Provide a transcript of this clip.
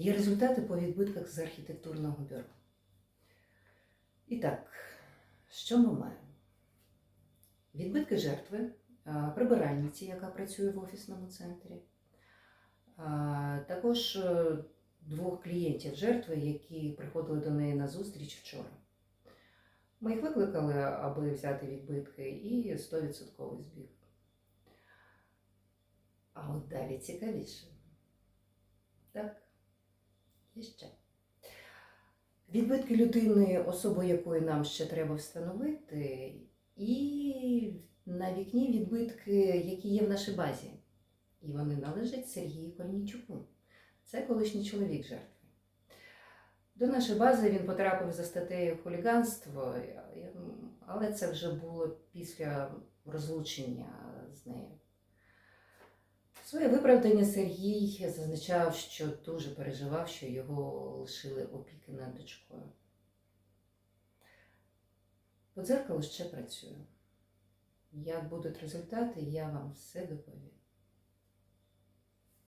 Є результати по відбитках з архітектурного бюро. І так, що ми маємо? Відбитки жертви, прибиральниці, яка працює в офісному центрі, також е, двох клієнтів жертви, які приходили до неї на зустріч вчора. Ми їх викликали, аби взяти відбитки, і 100% збіг. А от далі цікавіше. Так, і ще. Відбитки людини, особи якої нам ще треба встановити, і на вікні відбитки, які є в нашій базі. І вони належать Сергію Кольнічуку. Це колишній чоловік жертви. До нашої бази він потрапив за статтею хуліганство, але це вже було після розлучення з нею. Своє виправдання Сергій зазначав, що дуже переживав, що його лишили опіки над дочкою. По дзеркалу ще працюю. Як будуть результати, я вам все доповім.